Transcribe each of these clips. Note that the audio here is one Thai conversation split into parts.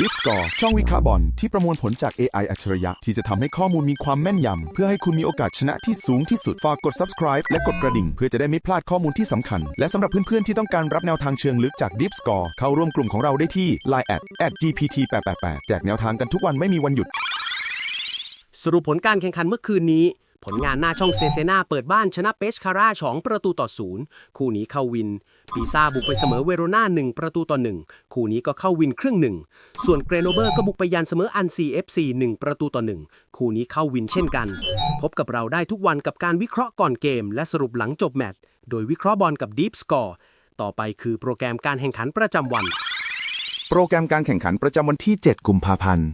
Deep Score ช่องวิเคราะห์บอลที่ประมวลผลจาก AI อัจฉริยะ ที่จะทำให้ข้อมูลมีความแม่นยำ เพื่อให้คุณมีโอกาสชนะที่สูงที่สุด ฝากกด subscribe และกดกระดิ่ง เพื่อจะได้ไม่พลาดข้อมูลที่สำคัญ และสำหรับเพื่อนๆ ที่ต้องการรับแนวทางเชิงลึกจาก Deep Score เข้าร่วมกลุ่มของเราได้ที่ line at gpt 8 8 8 แจกแนวทางกันทุกวันไม่มีวันหยุด สรุปผลการแข่งขันเมื่อคืนนี้ ผลงานหน้าช่องเซเซนาเปิดบ้านชนะเปชคาร่าสองประตูต่อศูนย์คู่นี้เข้าวิน ปีซาบุกไปเสมอเวโรนาหนึ่งประตูต่อหนึ่งคู่นี้ก็เข้าวินครึ่งหนึ่ง ส่วนเกรโนเบอร์ก็บุกไปยันเสมออันซีเอฟซีหนึ่งประตูต่อหนึ่งคู่นี้เข้าวินเช่นกัน พบกับเราได้ทุกวันกับการวิเคราะห์ก่อนเกม และสรุปหลังจบแมตช์โดยวิเคราะห์บอลกับ Deep Score ต่อไปคือโปรแกรมการแข่งขันประจำวัน โปรแกรมการแข่งขันประจำวันที่ 7 กุมภาพันธ์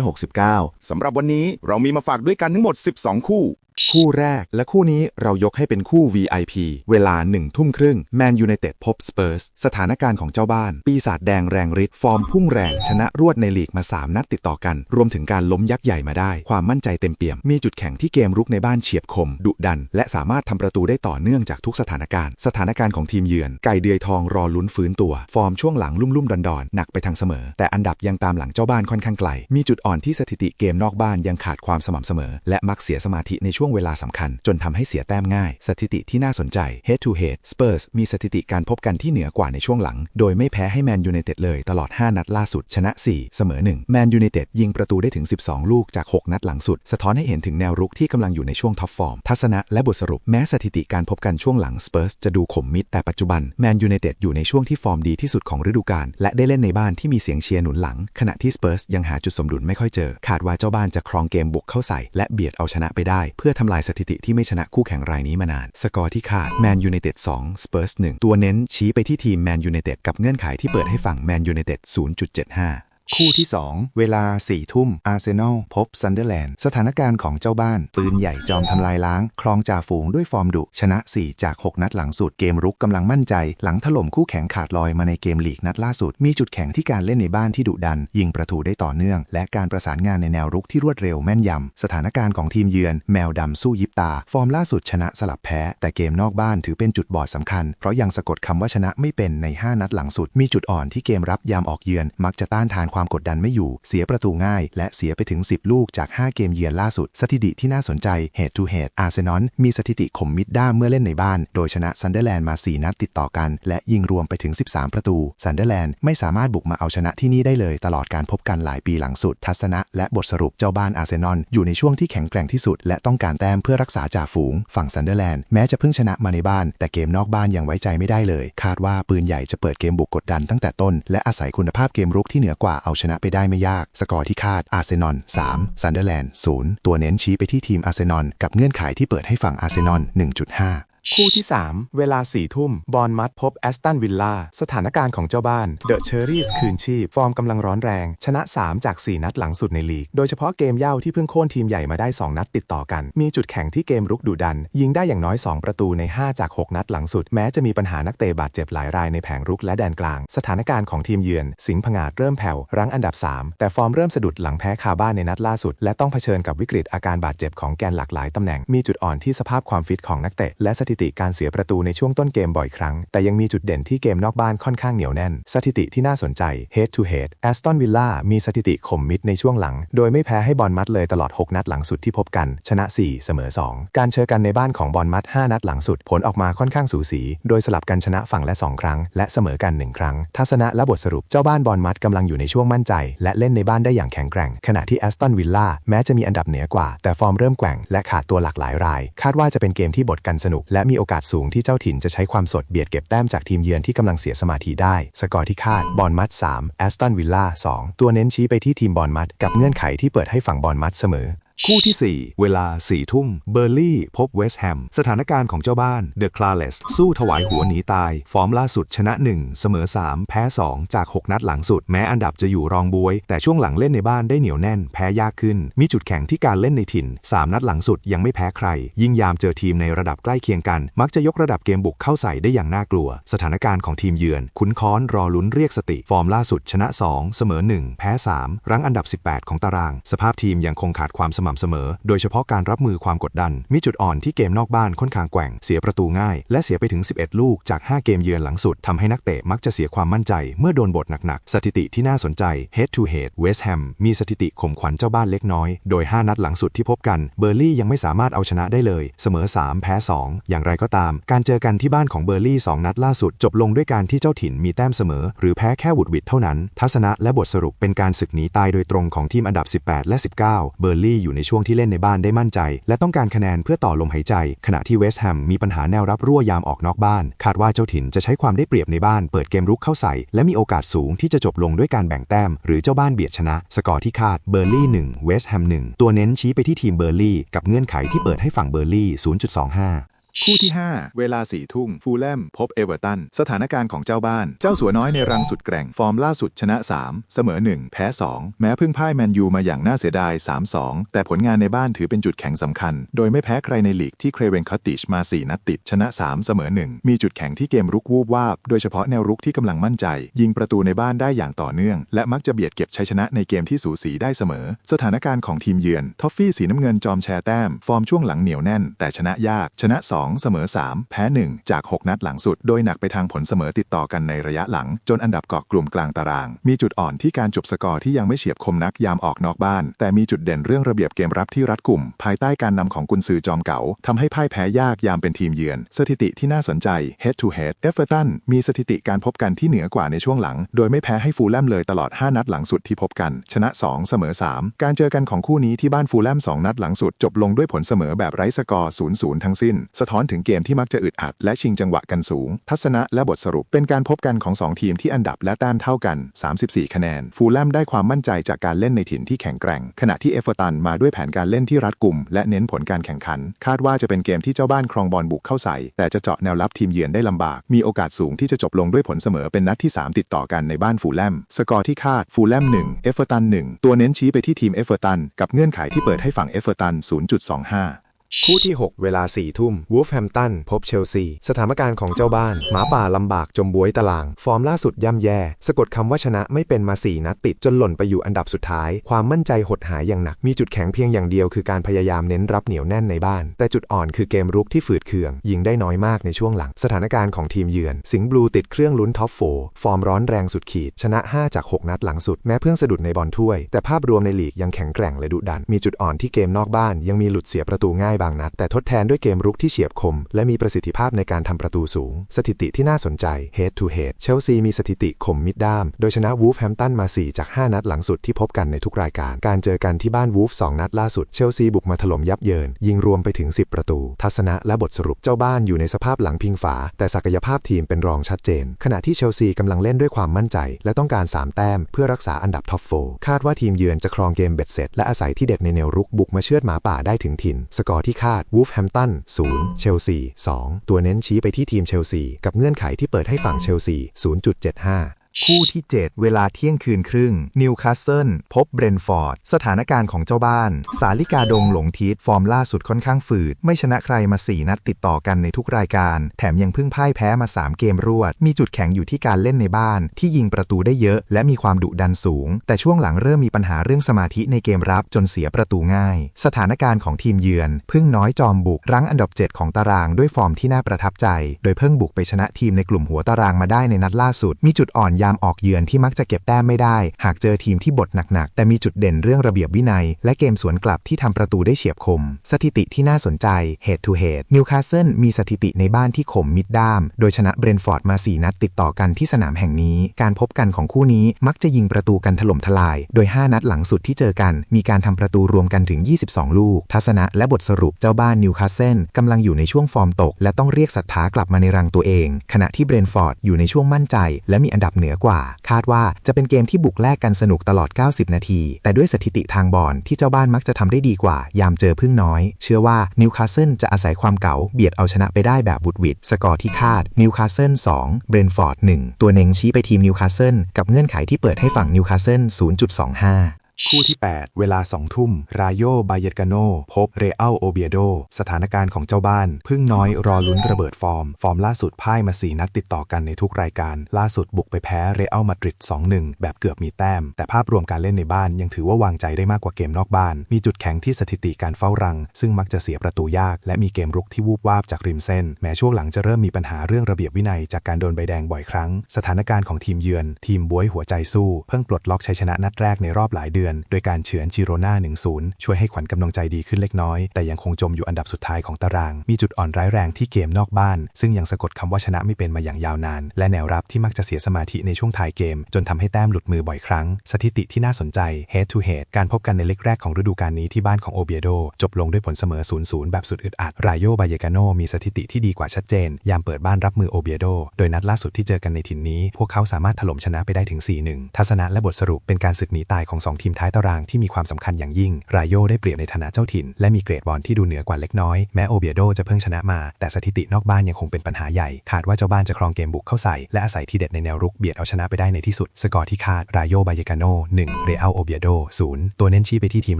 2569 สำหรับวันนี้เรามีมาฝากด้วยกันทั้งหมด 12 คู่ คู่แรกและคู่นี้เรายกให้เป็นคู่ VIP เวลา1ทุ่มครึ่งแมนยูไนเต็ดพบสเปอร์สสถานการณ์ของเจ้าบ้าน ปีศาจแดงแรงฤทธิ์ฟอร์มพุ่งแรง ชนะรวดในลีกมา 3 นัดติดต่อกัน รวมถึงการล้มยักษ์ใหญ่มาได้ ความมั่นใจเต็มเปี่ยม มีจุดแข็งที่เกมรุกในบ้านเฉียบคม ดุดัน และสามารถทำประตูได้ต่อเนื่องจากทุกสถานการณ์ สถานการณ์ของทีมเยือน ไก่เดือยทองรอลุ้นฟื้นตัว ฟอร์มช่วงหลังลุ่มๆดอนๆหนักไปทางเสมอ แต่อันดับยังตามหลังเจ้าบ้านค่อนข้างไกลมีจุดอ่อนที่สถิติเกมนอกบ้านยังขาดความสม่ำเสมอ และมักเสียสมาธิในช่วงเวลาสำคัญ จนทำให้เสียแต้มง่าย สถิติที่น่าสนใจ head to head Spurs มีสถิติการพบกันที่เหนือกว่าในช่วงหลัง โดยไม่แพ้ให้แมนยูไนเต็ดเลยตลอด 5 นัดล่าสุด ชนะ 4 เสมอ 1 แมนยูไนเต็ดยิงประตูได้ถึง 12 ลูกจาก 6 นัดหลังสุด สะท้อนให้เห็นถึงแนวรุกที่กำลังอยู่ในช่วงท็อปฟอร์ม ทัศนะและบทสรุปแม้สถิติการพบกันช่วงหลัง Spurs จะดูขมมิดแต่ปัจจุบันแมนยูไนเต็ดอยู่ในช่วงที่ฟอร์มดีที่สุดของฤดูกาลและได้เล่นในบ้านที่มีเสียงเชียร์หนุนหลัง ขณะที่ Spurs ยังหาจุดสมดุลไม่ค่อยเจอ ขาดว่าเจ้าบ้านจะครองเกมบุกเข้าใส่และเบียดเอาชนะไปได้ เพื่อททำลายสถิติที่ไม่ชนะคู่แข่งรายนี้มานาน สกอร์ที่ขาดแมนยูไนเต็ด2สเปอร์ส1ตัวเน้นชี้ไปที่ทีมแมนยูไนเต็ดกับเงื่อนไขที่เปิดให้ฝั่งแมนยูไนเต็ด0.75 คู่ที่ 2 เวลา4ทุ่มอาร์เซนอลพบซันเดอร์แลนด์สถานการณ์ของเจ้าบ้าน ปืนใหญ่จอมทำลายล้างครองจ่าฝูงด้วยฟอร์มดุ ชนะ 4 จาก 6 นัดหลังสุดเกมรุกกำลังมั่นใจ หลังถล่มคู่แข่งขาดลอยมาในเกมลีกนัดล่าสุด มีจุดแข็งที่การเล่นในบ้านที่ดุดัน ยิงประตูได้ต่อเนื่อง และการประสานงานในแนวรุกที่รวดเร็วแม่นยำสถานการณ์ของทีมเยือน แมวดำสู้ยิบตา ฟอร์มล่าสุดชนะสลับแพ้ แต่เกมนอกบ้านถือเป็นจุดบอดสำคัญ เพราะยังสะกดคำว่าชนะไม่เป็นใน 5 นัดหลังสุด มีจุดอ่อนที่เกมรับยามออกเยือน มักจะต้านทานความกดดันไม่อยู่ เสียประตูง่าย และเสียไปถึง 10 ลูกจาก 5 เกมเยือนล่าสุด สถิติที่น่าสนใจ Head to Head อาร์เซนอลมีสถิติข่มมิดด้าเมื่อเล่นในบ้าน โดยชนะซันเดอร์แลนด์มา 4 นัดติดต่อกัน และยิงรวมไปถึง 13 ประตู ซันเดอร์แลนด์ไม่สามารถบุกมาเอาชนะที่นี่ได้เลยตลอดการพบกันหลายปีหลังสุด ทัศนะและบทสรุปเจ้าบ้านอาร์เซนอลอยู่ในช่วงที่แข็งแกร่งที่สุด และต้องการแต้มเพื่อรักษาจ่าฝูง ฝั่งซันเดอร์แลนด์แม้จะเพิ่งชนะมาในบ้าน แต่เกมนอกบ้านยังไว้ใจไม่ได้เลย คาดว่าปืนใหญ่จะเปิดเกมบุกกดดันตั้งแต่ต้นและอาศัยคุณภาพเกมรุกที่เหนือกว่าเอาชนะไปได้ไม่ยาก สกอร์ที่คาดอาร์เซนอล3ซันเดอร์แลนด์0ตัวเน้นชี้ไปที่ทีมอาร์เซนอลกับเงื่อนไขที่เปิดให้ฝั่งอาร์เซนอล1.5 คู่ที่ 3 เวลา4ทุ่ม บอลมัดพบแอสตันวิลล่า สถานการณ์ของเจ้าบ้าน เดอะเชอรี่สคืนชีพ ฟอร์มกำลังร้อนแรง ชนะ 3 จาก 4 นัดหลังสุดในลีก โดยเฉพาะเกมเย่าที่เพิ่งโค่นทีมใหญ่มาได้ 2 นัดติดต่อกัน มีจุดแข็งที่เกมรุกดุดัน ยิงได้อย่างน้อย 2 ประตูใน 5 จาก 6 นัดหลังสุด แม้จะมีปัญหานักเตะบาดเจ็บหลายรายในแผงรุกและแดนกลาง สถานการณ์ของทีมเยือน สิงห์ผงาดเริ่มแผ่ว รั้งอันดับ 3 แต่ฟอร์มเริ่มสะดุดหลังแพ้คาบ้านในนัดล่าสุด และต้องเผชิญกับวิกฤตอาการบาดเจ็บของแกนหลากหลายตำแหน่ง มีจุดอ่อนที่สภาพความฟิตของนักเตะและสถิิติการเสียประตูในช่วงต้นเกมบ่อยครั้ง แต่ยังมีจุดเด่นที่เกมนอกบ้านค่อนข้างเหนียวแน่น สถิติที่น่าสนใจ head to head Aston Villa มีสถิติข่มมิดในช่วงหลัง โดยไม่แพ้ให้บอลมัดเลยตลอด 6 นัดหลังสุดที่พบกัน ชนะ 4 เสมอ 2 การเจอกันในบ้านของบอลมัด 5 นัดหลังสุด ผลออกมาค่อนข้างสูสี โดยสลับกันชนะฝั่งละ 2 ครั้ง และเสมอกัน 1 ครั้ง ทัศนะและบทสรุปเจ้าบ้านบอลมัดกำลังอยู่ในช่วงมั่นใจ และเล่นในบ้านได้อย่างแข็งแกร่ง ขณะที่ Aston Villa แม้จะมีอันดับเหนือกว่า แต่ฟอร์มเริ่มแกว่งและขาดตัวหลากหลายราย คาดว่าจะเป็นเกมที่บทกันสนุกและมีโอกาสสูงที่เจ้าถิ่นจะใช้ความสดเบียดเก็บแต้มจากทีมเยือนที่กำลังเสียสมาธิได้ สกอร์ที่คาด บอลมัด 3 แอสตันวิลล่า 2 ตัวเน้นชี้ไปที่ทีมบอลมัด กับเงื่อนไขที่เปิดให้ฝั่งบอลมัดเสมอ คู่ที่ 4 เวลา4ทุ่ม เบอร์ลี่ พบเวสต์แฮม สถานการณ์ของเจ้าบ้าน เดอะคลาเลสสู้ถวายหัวหนีตาย ฟอร์มล่าสุดชนะ 1 เสมอ 3 แพ้ 2 จาก 6 นัดหลังสุด แม้อันดับจะอยู่รองบวย แต่ช่วงหลังเล่นในบ้านได้เหนียวแน่น แพ้ยากขึ้น มีจุดแข็งที่การเล่นในถิ่น 3 นัดหลังสุดยังไม่แพ้ใคร ยิ่งยามเจอทีมในระดับใกล้เคียงกัน มักจะยกระดับเกมบุกเข้าใส่ได้อย่างน่ากลัว สถานการณ์ของทีมเยือน คุ้นค้อนรอลุ้นเรียกสติ ฟอร์มล่าสุดชนะ 2 เสมอ 1 แพ้ 3 รั้งอันดับ 18 ของตาราง สภาพทีมยังคงขาดความสม่ำม่ำเสมอ โดยเฉพาะการรับมือความกดดัน มีจุดอ่อนที่เกมนอกบ้านค่อนข้างแกว่ง เสียประตูง่าย และเสียไปถึง 11 ลูกจาก 5 เกมเยือนหลังสุดทำให้นักเตะมักจะเสียความมั่นใจ เมื่อโดนบทหนักๆ สถิติที่น่าสนใจ head to head West Ham มีสถิติข่มขวัญเจ้าบ้านเล็กน้อย โดย 5 นัดหลังสุดที่พบกัน เบอร์ลี่ยังไม่สามารถเอาชนะได้เลย เสมอ 3 แพ้ 2 อย่างไรก็ตาม การเจอกันที่บ้านของเบอร์ลี่ 2 นัดล่าสุด จบลงด้วยการที่เจ้าถิ่นมีแต้มเสมอ หรือแพ้แค่วุดวิดเท่านั้น ทัศนะและบทสรุปเป็นการศึกหนีตายโดยตรงของทีมอันดับ 18 และ 19 เบอร์ลี่อยู่ในช่วงที่เล่นในบ้านได้มั่นใจ และต้องการคะแนนเพื่อต่อลมหายใจ ขณะที่เวสต์แฮมมีปัญหาแนวรับรั่วยามออกนอกบ้าน คาดว่าเจ้าถิ่นจะใช้ความได้เปรียบในบ้านเปิดเกมรุกเข้าใส่ และมีโอกาสสูงที่จะจบลงด้วยการแบ่งแต้ม หรือเจ้าบ้านเบียดชนะ สกอร์ที่คาดเบอร์ลี่1เวสต์แฮม1ตัวเน้นชี้ไปที่ทีมเบอร์ลี่กับเงื่อนไขที่เปิดให้ฝั่งเบอร์ลี่ 0.25 คู่ที่ 5 เวลาสี่ทุ่มฟูลแลมพบเอเวอร์ตัน สถานการณ์ของเจ้าบ้าน เจ้าสัวน้อยในรังสุดแกร่ง ฟอร์มล่าสุดชนะ 3 เสมอ 1 แพ้ 2 แม้เพิ่งพ่ายแมนยูมาอย่างน่าเสียดาย 3-2 แต่ผลงานในบ้านถือเป็นจุดแข็งสำคัญ โดยไม่แพ้ใครในลีกที่เครเวนคอตติชมา 4 นัดติด ชนะ 3 เสมอ 1 มีจุดแข็งที่เกมรุกวูบวาบ โดยเฉพาะแนวรุกที่กำลังมั่นใจ ยิงประตูในบ้านได้อย่างต่อเนื่อง และมักจะเบียดเก็บชัยชนะในเกมที่สูสีได้เสมอ สถานการณ์ของทีมเยือนทอฟฟี่สีน้ำเงินจอมแชร์แต้มฟอร์มช่วงหลังเหนียวแน่นแต่ชนะยากชนะ 2เสมอ 3 แพ้ 1 จาก 6 นัดหลังสุด โดยหนักไปทางผลเสมอติดต่อกันในระยะหลัง จนอันดับเกาะกลุ่มกลางตาราง มีจุดอ่อนที่การจบสกอร์ที่ยังไม่เฉียบคมนักยามออกนอกบ้าน แต่มีจุดเด่นเรื่องระเบียบเกมรับที่รัดกลุ่ม ภายใต้การนำของกุนซือจอมเก๋าทำให้พ่ายแพ้ยากยามเป็นทีมเยือน สถิติที่น่าสนใจ head to head เอฟเวอร์ตันมีสถิติการพบกันที่เหนือกว่าในช่วงหลัง โดยไม่แพ้ให้ฟูลแลมเลยตลอด 5 นัดหลังสุดที่พบกัน ชนะ 2 เสมอ 3 การเจอกันของคู่นี้ที่บ้านฟูลแลม2 นัดหลังสุดจบลงด้วยผลเสมอแบบไร้สกอร์ 0-0 ทั้งสิ้นสะท้อนถึงเกมที่มักจะอึดอัด และชิงจังหวะกันสูง ทัศนะและบทสรุปเป็นการพบกันของ 2 ทีมที่อันดับและแต้มเท่ากัน 34 คะแนน ฟูลแลมได้ความมั่นใจจากการเล่นในถิ่นที่แข็งแกร่ง ขณะที่เอฟเวอร์ตันมาด้วยแผนการเล่นที่รัดกุม และเน้นผลการแข่งขัน คาดว่าจะเป็นเกมที่เจ้าบ้านครองบอลบุกเข้าใส่ แต่จะเจาะแนวรับทีมเยือนได้ลำบาก มีโอกาสสูงที่จะจบลงด้วยผลเสมอเป็นนัดที่ 3 ติดต่อกันในบ้านฟูลแลม สกอร์ที่คาดฟูลแลม1เอฟเวอร์ตัน1ตัวเน้นชี้ไปที่ทีมเอฟเวอร์ตันกับเงื่อนไขที่เปิดให้ฝั่งเอเวอร์ตัน0.25 คู่ที่ 6 เวลา 4 ทุ่มวูฟแฮมตันพบเชลซี สถานการณ์ของเจ้าบ้าน หมาป่าลำบากจมบวยตาราง ฟอร์มล่าสุดย่ำแย่ สะกดคำว่าชนะไม่เป็นมา 4 นัดติดจนหล่นไปอยู่อันดับสุดท้าย ความมั่นใจหดหายอย่างหนัก มีจุดแข็งเพียงอย่างเดียวคือการพยายามเน้นรับเหนียวแน่นในบ้าน แต่จุดอ่อนคือเกมรุกที่ฝืดเคือง ยิงได้น้อยมากในช่วงหลัง สถานการณ์ของทีมเยือน สิงห์บลูติดเครื่องลุ้นท็อปโฟฟอร์มร้อนแรงสุดขีด ชนะ 5 จาก 6 นัดหลังสุดแม้เพิ่งสะดุดในบอลถ้วย แต่ภาพรวมในลีกยังแข็งแกร่งและดุดัน มีจุดอ่อนที่เกมนอกบ้านยังมีหลุดเสียประตูง่ายบางนัด แต่ทดแทนด้วยเกมรุกที่เฉียบคม และมีประสิทธิภาพในการทำประตูสูง สถิติที่น่าสนใจ head to head เชลซีมีสถิติข่มมิดด้าม โดยชนะวูฟแฮมตันมา 4 จาก 5 นัดหลังสุดที่พบกันในทุกรายการ การเจอกันที่บ้านวูฟ2นัดล่าสุด เชลซีบุกมาถล่มยับเยิน ยิงรวมไปถึง 10 ประตู ทัศนะและบทสรุปเจ้าบ้านอยู่ในสภาพหลังพิงฝา แต่ศักยภาพทีมเป็นรองชัดเจน ขณะที่เชลซีกำลังเล่นด้วยความมั่นใจ และต้องการ 3 แต้ม เพื่อรักษาอันดับท็อปโฟคาดว่าทีมเยือนจะครองเกมเบ็ดเสร็จและอาศัยที่เด็ดในแนวรุกบุกมาเชือดหมาป่าได้ถึงถิ่น สกอร์ที่คาดวูฟแฮมตัน0เชลซี2ตัวเน้นชี้ไปที่ทีมเชลซีกับเงื่อนไขที่เปิดให้ฝั่งเชลซี0.75 คู่ที่ 7 เวลาเที่ยงคืนครึ่ง นิวคาสเซิลพบเบรนฟอร์ด สถานการณ์ของเจ้าบ้าน สาลิกาดงหลงทิศฟอร์มล่าสุดค่อนข้างฝืด ไม่ชนะใครมา 4 นัดติดต่อกันในทุกรายการ แถมยังเพิ่งพ่ายแพ้มา 3 เกมรวด มีจุดแข็งอยู่ที่การเล่นในบ้าน ที่ยิงประตูได้เยอะ และมีความดุดันสูง แต่ช่วงหลังเริ่มมีปัญหาเรื่องสมาธิในเกมรับจนเสียประตูง่าย สถานการณ์ของทีมเยือนเพิ่งน้อยจอมบุกรั้งอันดับ 7 ของตารางด้วยฟอร์มที่น่าประทับใจ โดยเพิ่งบุกไปชนะทีมในกลุ่มหัวตารางมาได้ในนัดล่าสุด มีจุดอ่อนยามออกเยือนที่มักจะเก็บแต้มไม่ได้ หากเจอทีมที่บทหนักๆ แต่มีจุดเด่นเรื่องระเบียบวินัย และเกมสวนกลับที่ทำประตูได้เฉียบคม สถิติที่น่าสนใจ head to head นิวคาสเซิลมีสถิติในบ้านที่ข่มมิดด้าม โดยชนะเบรนฟอร์ดมา 4 นัดติดต่อกันที่สนามแห่งนี้ การพบกันของคู่นี้มักจะยิงประตูกันถล่มทลาย โดย 5 นัดหลังสุดที่เจอกัน มีการทำประตูรวมกันถึง 22 ลูก ทัศนะและบทสรุปเจ้าบ้านนิวคาสเซิลกำลังอยู่ในช่วงฟอร์มตก และต้องเรียกศรัทธากลับมาในรังตัวเอง ขณะที่เบรนฟอร์ดอยู่ในช่วงมั่นใจ และมีอันดับเหนือกว่า คาดว่าจะเป็นเกมที่บุกแลกกันสนุกตลอด 90 นาที แต่ด้วยสถิติทางบอลที่เจ้าบ้านมักจะทำได้ดีกว่า ยามเจอพึ่งน้อย เชื่อว่านิวคาสเซิลจะอาศัยความเก๋าเบียดเอาชนะไปได้แบบบุดวิดสกอร์ที่คาดนิวคาสเซิล2เบรนฟอร์ด1ตัวเน่งชี้ไปทีมนิวคาสเซิลกับเงื่อนไขที่เปิดให้ฝั่งนิวคาสเซิล0.25 คู่ที่ 8 เวลา 2 ทุ่ม รายโยบายเยตกาโน พบเรอัลโอเบียโด สถานการณ์ของเจ้าบ้าน พึ่งน้อยรอลุ้นระเบิดฟอร์ม ฟอร์มล่าสุดพ่ายมา 4 นัดติดต่อกันในทุกรายการ ล่าสุดบุกไปแพ้เรอัลมาดริด 2-1 แบบเกือบมีแต้ม แต่ภาพรวมการเล่นในบ้านยังถือว่าวางใจได้มากกว่าเกมนอกบ้าน มีจุดแข็งที่สถิติการเฝ้ารัง ซึ่งมักจะเสียประตูยาก และมีเกมรุกที่วูบวาบจากริมเส้น แม้ช่วงหลังจะเริ่มมีปัญหาเรื่องระเบียบวินัยจากการโดนใบแดงบ่อยครั้ง สถานการณ์ของทีมเยือน ทีมบวยหัวใจสู้ เพิ่งปลดล็อกชัยชนะนัดแรกในรอบหลายเดือนโดยการเฉือนจิโรนา1-0 ช่วยให้ขวัญกำลังใจดีขึ้นเล็กน้อย แต่ยังคงจมอยู่อันดับสุดท้ายของตาราง มีจุดอ่อนร้ายแรงที่เกมนอกบ้าน ซึ่งยังสะกดคำว่าชนะไม่เป็นมาอย่างยาวนาน และแนวรับที่มักจะเสียสมาธิในช่วงท้ายเกม จนทำให้แต้มหลุดมือบ่อยครั้ง สถิติที่น่าสนใจ head to head การพบกันในเล็กแรกของฤดูกาลนี้ที่บ้านของโอเบียโดจบลงด้วยผลเสมอ 0-0 แบบสุดอึดอัดรายโยบายกาโนมีสถิติที่ดีกว่าชัดเจน ยามเปิดบ้านรับมือโอเบียโดโดยนัดล่าสุดที่เจอกันในถิ่นนี้ พวกเขาสามารถถล่มชนะไปได้ถึง4-1ทัศนะและบทสรุปเป็นการศึกหนีตายของสองทีมท้ายตารางที่มีความสำคัญอย่างยิ่ง รายโยได้เปรียบในฐานะเจ้าถิ่น และมีเกรดบอลที่ดูเหนือกว่าเล็กน้อย แม้โอเบียโดจะเพิ่งชนะมา แต่สถิตินอกบ้านยังคงเป็นปัญหาใหญ่คาดว่าเจ้าบ้านจะครองเกมบุกเข้าใส่ และอาศัยทีเด็ดในแนวรุกเบียดเอาชนะไปได้ในที่สุด สกอร์ที่คาด รายโยบายกาโน1เรอัลโอเบียโด0ตัวเน้นชี้ไปที่ทีม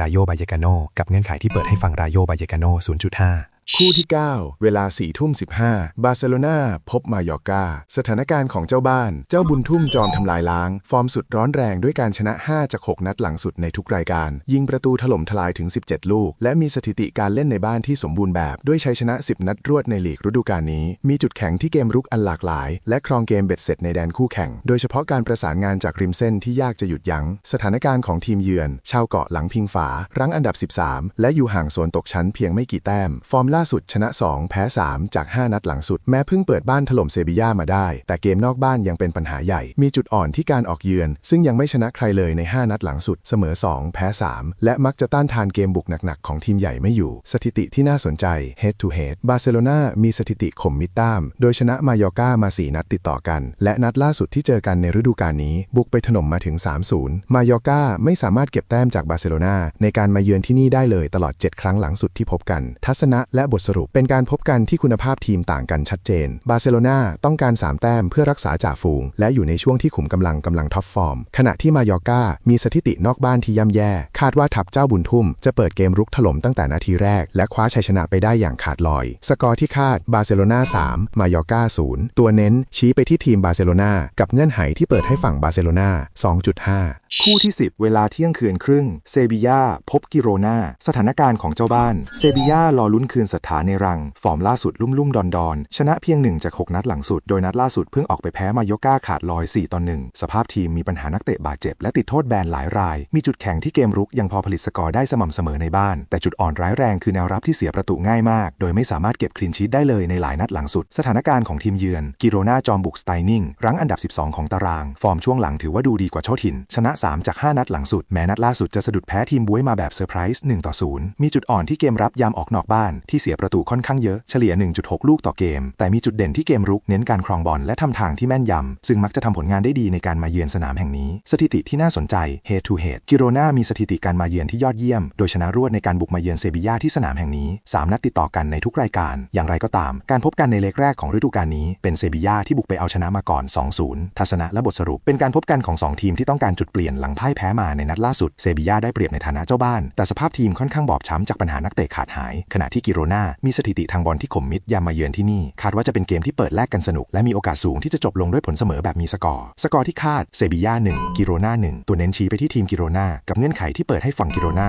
รายโยบายกาโนกับเงื่อนไขที่เปิดให้ฝั่งรายโยบายกาโน0.5 คู่ที่ 9 เวลา4ทุ่ม15 บาร์เซโลนาพบมายอกา สถานการณ์ของเจ้าบ้าน เจ้าบุญทุ่มจอมทำลายล้าง ฟอร์มสุดร้อนแรงด้วยการชนะ 5 จาก 6 นัดหลังสุดในทุกรายการ ยิงประตูถล่มทลายถึง 17 ลูก และมีสถิติการเล่นในบ้านที่สมบูรณ์แบบ ด้วยชัยชนะ 10 นัดรวดในลีกฤดูกาลนี้ มีจุดแข็งที่เกมรุกอันหลากหลาย และครองเกมเบ็ดเสร็จในแดนคู่แข่ง โดยเฉพาะการประสานงานจากริมเส้นที่ยากจะหยุดยัง้ง สถานการณ์ของทีมเยือน ชาวเกาะหลังพิงฝา รั้งอันดับ 13 และอยู่ห่างโซนตกชั้นเพียงไม่กี่แต้ม ฟอร์มล่าาสุดชนะ 2 แพ้ 3 จาก 5 นัดหลังสุด แม้เพิ่งเปิดบ้านถล่มเซบีย่ามาได้ แต่เกมนอกบ้านยังเป็นปัญหาใหญ่ มีจุดอ่อนที่การออกเยือน ซึ่งยังไม่ชนะใครเลยใน 5 นัดหลังสุด เสมอ 2 แพ้ 3 และมักจะต้านทานเกมบุกหนัก ๆ ของทีมใหญ่ไม่อยู่ สถิติที่น่าสนใจ head to head บาร์เซโลนามีสถิติข่มมิดตาม โดยชนะมายอร์กามา 4 นัดติดต่อกัน และนัดล่าสุดที่เจอกันในฤดูกาลนี้ บุกไปถล่มมาถึง 3-0 มายอร์กาไม่สามารถเก็บแต้มจากบาร์เซโลนาในการมาเยือนที่นี่ได้เลยตลอด 7 ครั้งหลังสุดที่พบกัน ทัศนะและบทสรุปเป็นการพบกันที่คุณภาพทีมต่างกันชัดเจน บาร์เซโลนาต้องการ 3 แต้มเพื่อรักษาจ่าฝูง และอยู่ในช่วงที่ขุมกำลังกำลังท็อปฟอร์ม ขณะที่มายอกามีสถิตินอกบ้านที่ย่ำแย่ คาดว่าทัพเจ้าบุญทุ่ม จะเปิดเกมรุกถล่มตั้งแต่นาทีแรก และคว้าชัยชนะไปได้อย่างขาดลอย สกอร์ที่คาดบาร์เซโลนา3มายอกา0ตัวเน้นชี้ไปที่ทีมบาร์เซโลนากับเงื่อนไขที่เปิดให้ฝั่งบาร์เซโลนา2.5 คู่ที่ 10 เวลาเที่ยงคืนครึ่งเซบียาพบกิโรนาสถานการณ์ของเจ้าบ้านเซบียารอลุ้นคืนศรัทธาในรัง ฟอร์มล่าสุดลุ่มลุ่มดอนดอนชนะเพียง 1 จาก 6 นัดหลังสุด โดยนัดล่าสุดเพิ่งออกไปแพ้มายก้าขาดลอย 4 ต่อ 1 สภาพทีมมีปัญหานักเตะบาดเจ็บ และติดโทษแบนหลายราย มีจุดแข็งที่เกมรุกยังพอผลิตสกอร์ได้สม่ำเสมอในบ้าน แต่จุดอ่อนร้ายแรงคือแนวรับที่เสียประตูง่ายมาก โดยไม่สามารถเก็บคลีนชีตได้เลยในหลายนัดหลังสุด สถานการณ์ของทีมเยือนกิโรนาจอมบุกสไตนิ่งรั้งอันดับ 12 ของตาราง ฟอร์มช่วงหลังถือว่าดูดีกว่าโชถิ่น ชนะ 3 จาก 5 นัดหลังสุด แม้นัดล่าสุดจะสะดุดแพ้ทีมบุ้ยมาแบบเซอร์ไพรส์1ต่อ0มีจุดอ่อนที่เกมรับยามออกนอกบ้านที่สียประตูค่อนข้างเยอะเฉลี่ย 1.6 ลูกต่อเกม แต่มีจุดเด่นที่เกมรุกเน้นการครองบอลและทำทางที่แม่นยำซึ่งมักจะทำผลงานได้ดีในการมาเยือนสนามแห่งนี้ สถิติที่น่าสนใจ head to head กิโรนามีสถิติการมาเยือนที่ยอดเยี่ยม โดยชนะรวดในการบุกมาเยือนเซบีย่าที่สนามแห่งนี้ 3 นัดติดต่อกันในทุกรายการ อย่างไรก็ตาม การพบกันในเล็กแรกของฤดูกาลนี้เป็นเซบีย่าที่บุกไปเอาชนะมาก่อน 2-0 ทัศนะและบทสรุป เป็นการพบกันของ 2 ทีมที่ต้องการจุดเปลี่ยนหลังพ่ายแพ้มาในนัดล่าสุดเซบีย่าได้เปรียบในฐานะเจ้าบ้าน แต่สภาพทีมค่อนข้างบอบช้ำจากปัญหานักเตะขาดหาย ขณะที่กิโรนา มีสถิติทางบอลที่ข่มมิดยามมาเยือนที่นี่ คาดว่าจะเป็นเกมที่เปิดแลกกันสนุก และมีโอกาสสูงที่จะจบลงด้วยผลเสมอแบบมีสกอร์ สกอร์ที่คาดเซบีย่า1กิโรนา1ตัวเน้นชี้ไปที่ทีมกิโรนากับเงื่อนไขที่เปิดให้ฝั่งกิโรนา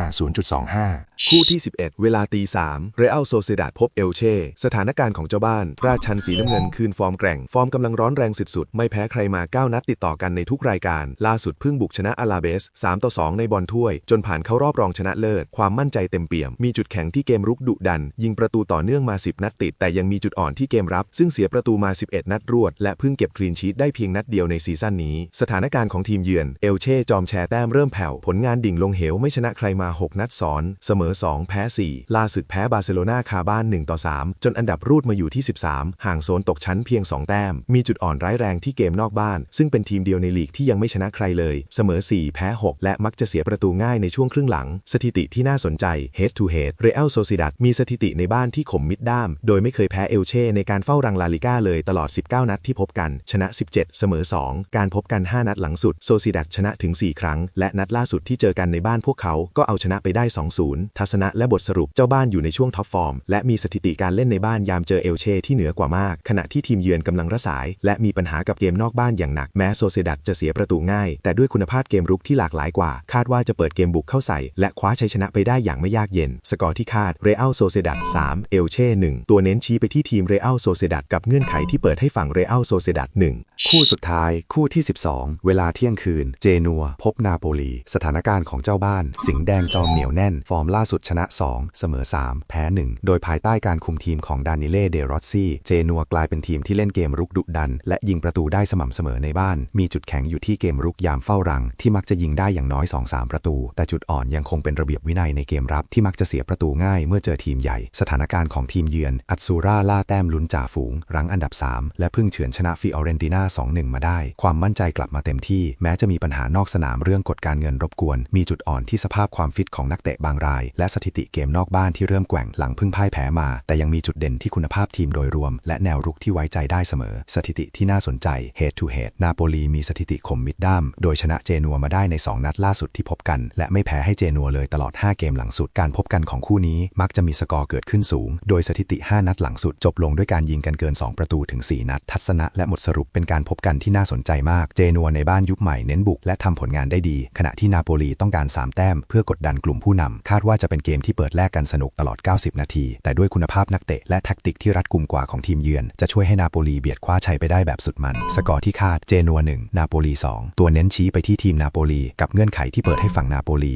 0.25 คู่ที่ 11 เวลาตี3เรอัลโซเซดาดพบเอลเช่ สถานการณ์ของเจ้าบ้าน ราชันสีน้ำเงินคืนฟอร์มแกร่ง ฟอร์มกำลังร้อนแรงสุดๆ ไม่แพ้ใครมา 9 นัดติดต่อกันในทุกรายการ ล่าสุดเพิ่งบุกชนะอาลาเบส 3 ต่อ 2 ในบอลถ้วย จนผ่านเข้ารอบรองชนะเลิศ ความมั่นใจเต็มเปี่ยม มีจุดแข็งที่เกมรุกดุดัน ยิงประตูต่อเนื่องมา 10 นัดติด แต่ยังมีจุดอ่อนที่เกมรับ ซึ่งเสียประตูมา 11 นัดรวด และเพิ่งเก็บคลีนชีตได้เพียงนัดเดียวในซีซั่นนี้ สถานการณ์ของทีมเยือน เอลเช่จอมแชร์แต้มเริ่มแผ่ว ผลงานดิ่งลงเหวไม่ชนะใครมา 6 นัดซ้อนเสมออ 2 แพ้ 4 ล่าสุดแพ้บาร์เซโลนาคาบ้าน 1 ต่อ 3 จนอันดับรูดมาอยู่ที่ 13 ห่างโซนตกชั้นเพียง 2 แต้ม มีจุดอ่อนร้ายแรงที่เกมนอกบ้าน ซึ่งเป็นทีมเดียวในลีกที่ยังไม่ชนะใครเลย เสมอ 4 แพ้ 6 และมักจะเสียประตูง่ายในช่วงครึ่งหลัง สถิติที่น่าสนใจ head to head Real Sociedad มีสถิติในบ้านที่ข่มมิดด้าม โดยไม่เคยแพ้เอลเช่ในการเฝ้ารังลาลิก้าเลยตลอด 19 นัดที่พบกัน ชนะ 17 เสมอ 2 การพบกัน 5 นัดหลังสุด โซซิดัดชนะถึง 4 ครั้ง และนัดล่าสุดที่เจอกันในบ้านพวกเขาก็เอาชนะไปได้ 2-0ทัศนะและบทสรุปเจ้าบ้านอยู่ในช่วงท็อปฟอร์ม และมีสถิติการเล่นในบ้านยามเจอเอลเช่ที่เหนือกว่ามาก ขณะที่ทีมเยือนกำลังระสาย และมีปัญหากับเกมนอกบ้านอย่างหนักแม้โซเซดัดจะเสียประตูง่าย แต่ด้วยคุณภาพเกมรุกที่หลากหลายกว่า คาดว่าจะเปิดเกมบุกเข้าใส่ และคว้าชัยชนะไปได้อย่างไม่ยากเย็น สกอร์ที่คาดเรอัลโซเซดัด3เอลเช่1ตัวเน้นชี้ไปที่ทีมเรอัลโซเซดัดกับเงื่อนไขที่เปิดให้ฝั่งเรอัลโซเซดัด1 คู่สุดท้ายคู่ที่ 12 เวลาเที่ยงคืน เจนัว พบนาโปลี สถานการณ์ของเจ้าบ้าน สิงห์แดงจอมเหนียวแน่น ฟอร์มล่าสุดชนะ 2 เสมอ 3 แพ้ 1 โดยภายใต้การคุมทีมของดานิเล่เดรอสซี่ เจนัวกลายเป็นทีมที่เล่นเกมรุกดุดัน และยิงประตูได้สม่ำเสมอในบ้าน มีจุดแข็งอยู่ที่เกมรุกยามเฝ้ารัง ที่มักจะยิงได้อย่างน้อย 2-3 ประตู แต่จุดอ่อนยังคงเป็นระเบียบวินัยในเกมรับที่มักจะเสียประตูง่ายเมื่อเจอทีมใหญ่ สถานการณ์ของทีมเยือนอัตซูราล่าแต้มลุ้นจ่าฝูง รั้งอันดับ 3 และเพิ่งเฉือนชนะฟิออเรนติน่า2-1 มาได้ ความมั่นใจกลับมาเต็มที่ แม้จะมีปัญหานอกสนามเรื่องกฎการเงินรบกวน มีจุดอ่อนที่สภาพความฟิตของนักเตะบางราย และสถิติเกมนอกบ้านที่เริ่มแกว่งหลังพึ่งพ่ายแพ้มา แต่ยังมีจุดเด่นที่คุณภาพทีมโดยรวม และแนวรุกที่ไว้ใจได้เสมอ สถิติที่น่าสนใจ head to head นาโปลีมีสถิติข่มมิดด้ามโดยชนะเจนัวมาได้ใน 2 นัดล่าสุดที่พบกัน และไม่แพ้ให้เจนัวเลยตลอด 5 เกมหลังสุดการพบกันของคู่นี้ มักจะมีสกอร์เกิดขึ้นสูง โดยสถิติ 5 นัดหลังสุดจบลงด้วยการยิงกันเกิน 2 ประตูถึง 4 นัด ทัศนะและหมดสรุปเป็นการพบกันที่น่าสนใจมาก เจนัวในบ้านยุคใหม่เน้นบุกและทำผลงานได้ดี ขณะที่นาโปลีต้องการ 3 แต้มเพื่อกดดันกลุ่มผู้นำ คาดว่าจะเป็นเกมที่เปิดแลกกันสนุกตลอด 90 นาที แต่ด้วยคุณภาพนักเตะและแท็กติกที่รัดกุมกว่าของทีมเยือน จะช่วยให้นาโปลีเบียดคว้าชัยไปได้แบบสุดมัน สกอร์ที่คาด เจนัว1นาโปลี 2 ตัวเน้นชี้ไปที่ทีมนาโปลี กับเงื่อนไขที่เปิดให้ฝั่งนาโปลี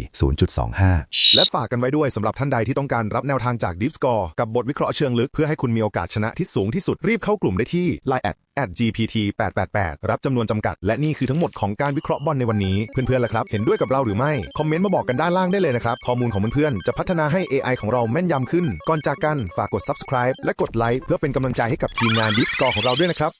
0.25 และฝากกันไว้ด้วยสำหรับท่านใดที่ต้องการรับแนวทางจาก Deep Score กับบทวิเคราะห์เชิงลึกเพื่อให้คุณมีโอกาสชนะที่สูงที่สุดรีบเข้ากลุ่มได้ที่ Line at gpt 888 รับจำนวนจำกัด และนี่คือทั้งหมดของการวิเคราะห์บอลในวันนี้ เพื่อนๆล่ะครับ เห็นด้วยกับเราหรือไม่ คอมเมนต์มาบอกกันด้านล่างได้เลยนะครับ ข้อมูลของเพื่อนๆ จะพัฒนาให้ AI ของเราแม่นยำขึ้น ก่อนจากกัน ฝากกด subscribe และกดไลค์เพื่อเป็นกำลังใจให้กับทีมงานดิสกอของเราด้วยนะครับ